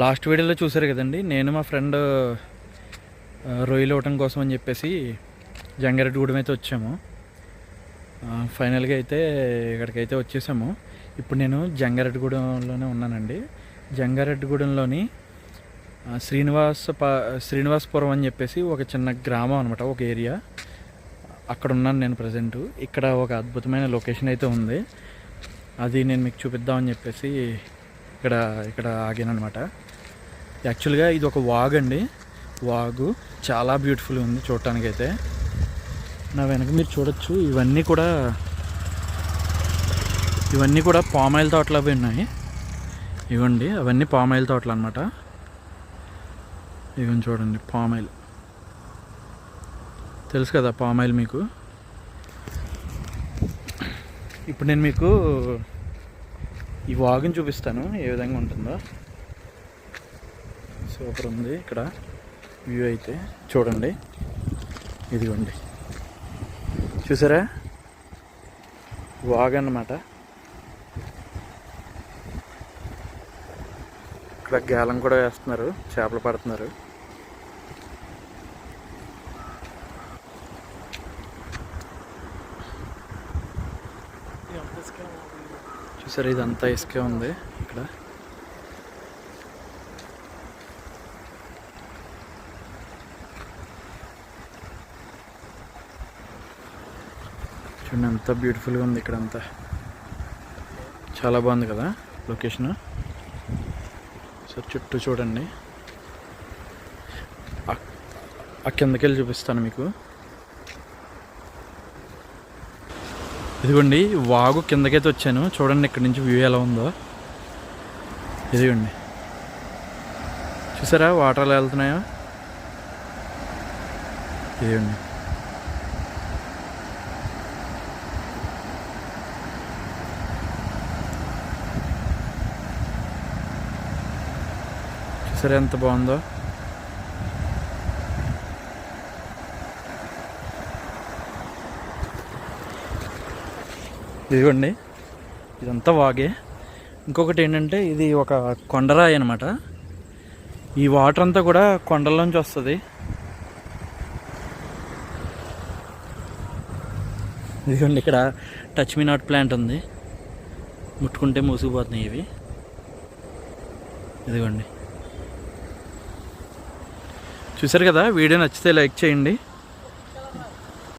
Last వీడియోలో చూసారు కదండి. నేను మా ఫ్రెండ్ రొయ్యలు ఇవ్వటం కోసం అని చెప్పేసి జంగారెడ్డిగూడెం అయితే వచ్చాము. ఫైనల్గా అయితే ఇక్కడికైతే వచ్చేసాము. ఇప్పుడు నేను జంగారెడ్డిగూడెంలోనే ఉన్నానండి. జంగారెడ్డిగూడెంలోని శ్రీనివాస శ్రీనివాసపురం అని చెప్పేసి ఒక చిన్న గ్రామం అనమాట ఒక ఏరియా. అక్కడ ఉన్నాను నేను ప్రజెంట్. ఇక్కడ ఒక అద్భుతమైన లొకేషన్ అయితే ఉంది. అది నేను మీకు చూపిద్దామని చెప్పేసి ఇక్కడ ఇక్కడ ఆగానమాట అనమాట యాక్చువల్గా ఇది ఒక వాగ్ అండి. వాగు చాలా బ్యూటిఫుల్ ఉంది చూడటానికి అయితే నా వెనక మీరు చూడొచ్చు ఇవన్నీ కూడా ఇవన్నీ కూడా పామాయిల్ తోటలు అవి ఉన్నాయి. ఇవ్వండి అవన్నీ పామాయిల్ తోటలు అనమాట ఇవన్నీ చూడండి పామాయిల్. తెలుసు కదా పామాయిల్ మీకు? ఇప్పుడు నేను మీకు ఈ వాగుని చూపిస్తాను ఏ విధంగా ఉంటుందో. సూపర్ ఉంది ఇక్కడ వ్యూ అయితే. చూడండి. ఇదిగోండి. చూసారా? వాగ్ అన్నమాట. ఇక్కడ గాలం కూడా వేస్తున్నారు చేపలు పడుతున్నారు. చూసారు ఇదంతా ఇసుకే ఉంది ఇక్కడ. చూడండి ఎంత బ్యూటిఫుల్గా ఉంది ఇక్కడ అంతా చాలా బాగుంది కదా లొకేషన్ సో చుట్టూ చూడండి. ఆ- కిందకెళ్ళి చూపిస్తాను మీకు. ఇదిగోండి వాగు కిందకైతే వచ్చాను. చూడండి ఇక్కడ నుంచి వ్యూ ఎలా ఉందో. ఇదిగోండి. చూసారా వాటర్ ఎలా వెళ్తున్నాయో? ఇదిగోండి. చూసారా ఎంత బాగుందో? ఇదిగోండి. ఇదంతా వాగే. ఇంకొకటి ఏంటంటే ఇది ఒక కొండరాయి అనమాట ఈ వాటర్ అంతా కూడా కొండల్లోంచి వస్తుంది. ఇదిగోండి ఇక్కడ టచ్ మీ నాట్ ప్లాంట్ ఉంది. ముట్టుకుంటే మూసుకుపోతున్నాయి ఇవి. ఇదిగోండి. చూసారు కదా వీడియో నచ్చితే లైక్ చేయండి.